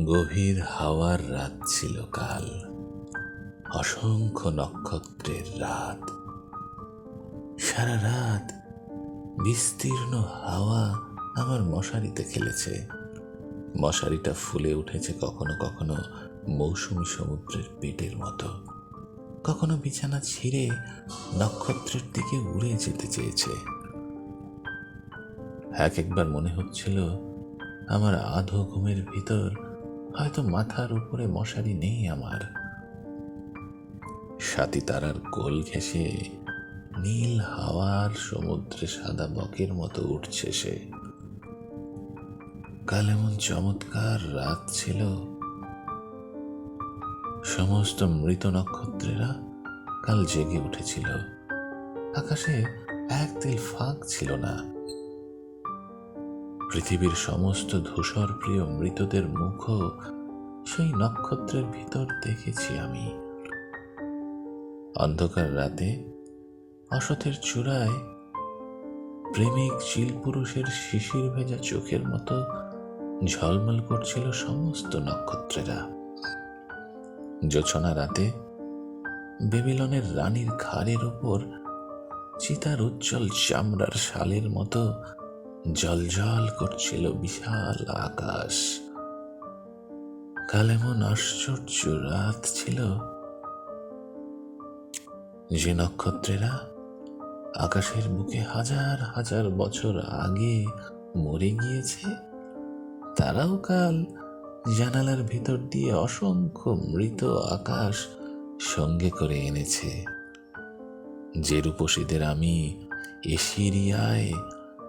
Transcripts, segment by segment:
গভীর হাওয়ার রাত ছিল কাল। অসংখ্য নক্ষত্রের রাত। সারা রাত বিস্তীর্ণ হাওয়া আমার মশারিতে খেলেছে। মশারিটা ফুলে উঠেছে কখনো কখনো মৌসুমী সমুদ্রের পেটের মতো। কখনো বিছানা ছিঁড়ে নক্ষত্রের দিকে উড়ে যেতে চেয়েছে। এক একবার মনে হচ্ছিল আমার আধো ঘুমের ভিতর হয়তো মাথার উপরে মশারি নেই আমার। সাথী তারার কোল ঘেঁষে নীল হাওয়ার সমুদ্রে সাদা বকের মতো উঠছে সে। কাল এমন চমৎকার রাত ছিল। সমস্ত মৃত নক্ষত্রেরা কাল জেগে উঠেছিল। আকাশে এক তিল ফাঁক ছিল না। পৃথিবীর সমস্ত ধূসর প্রিয় মৃতদের মুখও সেই নক্ষত্রের ভিতর দেখেছি আমি। অন্ধকার রাতে অসতের চূড়ায় প্রেমিক চিল পুরুষের শিশির ভেজা চোখের মতো ঝলমল করছিল সমস্ত নক্ষত্রেরা। জোছনা রাতে বেবিলনের রানীর ঘাড়ের ওপর চিতার উজ্জ্বল চামড়ার শালের মতো জলজল করছিল বিশাল আকাশ। কাল এমন আশ্চর্য রাত ছিল যে নক্ষত্রেরা আকাশের বুকে হাজার হাজার বছর আগে মরে গিয়েছে। তারাও কাল জানালার ভিতর দিয়ে অসংখ্য মৃত আকাশ সঙ্গে করে এনেছে। যে রূপসীদের আমি এশিরিয়ায়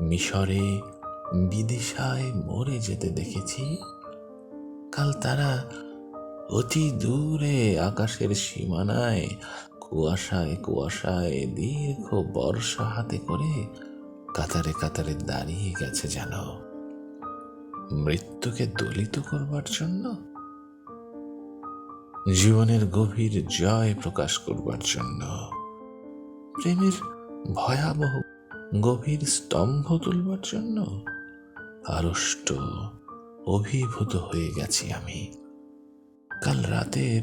মিশরে বিদিশায় মরে যেতে দেখেছি। কাল তারা অতি দূরে আকাশের সীমানায়, কুয়াশায় কুয়াশায়, দীর্ঘ বর্ষা হাতে করে কাতারে কাতারে দাঁড়িয়ে গেছে যেন। মৃত্যুকে দলিত করবার জন্য, জীবনের গভীর জয় প্রকাশ করবার জন্য। প্রেমের ভয়াবহ গভীর স্তম্ভ তুলবার জন্য আড়ষ্ট অভিভূত হয়ে গেছি আমি। কাল রাতের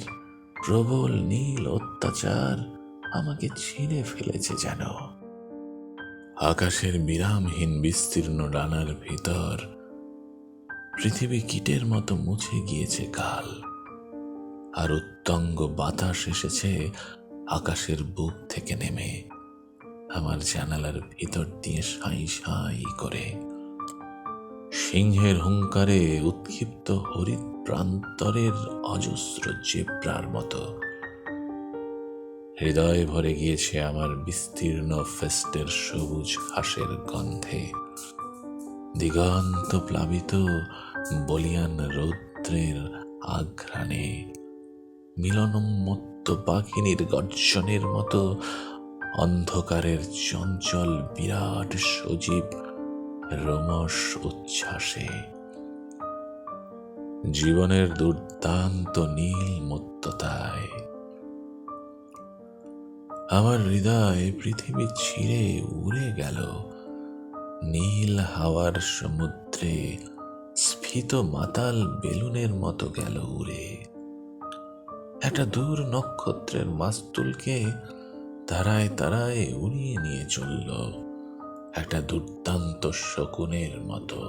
প্রবল নীল অত্যাচার আমাকে ছিঁড়ে ফেলেছে যেন। আকাশের বিরামহীন বিস্তীর্ণ ডানার ভিতর পৃথিবী কীটের মতো মুছে গিয়েছে কাল। আর উত্তঙ্গ বাতাস এসেছে আকাশের বুক থেকে নেমে। আমার জানালার ভিতর দিয়ে সাই সাই করে। সিংহের হুঙ্কারে উৎক্ষিপ্ত হরিৎ প্রান্তরের অজস্র জেব্রার মতো। হৃদয় ভরে গিয়েছে আমার বিস্তীর্ণ ফেস্টের সবুজ ঘাসের গন্ধে। দিগন্ত প্লাবিত বলিয়ান রৌদ্রের আঘ্রাণে, মিলনমত্ত পাখিনীর গর্জনের মতো অন্ধকারের চঞ্চল বিরাট সজীব রমস উচ্ছ্বাসে। জীবনের দুর্দান্ত নীল মত্ততায় আমার হৃদয় পৃথিবী ছিঁড়ে উড়ে গেল। নীল হাওয়ার সমুদ্রে স্ফীত মাতাল বেলুনের মতো গেল উড়ে। একটা দূর নক্ষত্রের মাস্তুলকে তারায় তারায় উড়িয়ে নিয়ে চলল একটা দুর্দান্ত শকুনের মতো।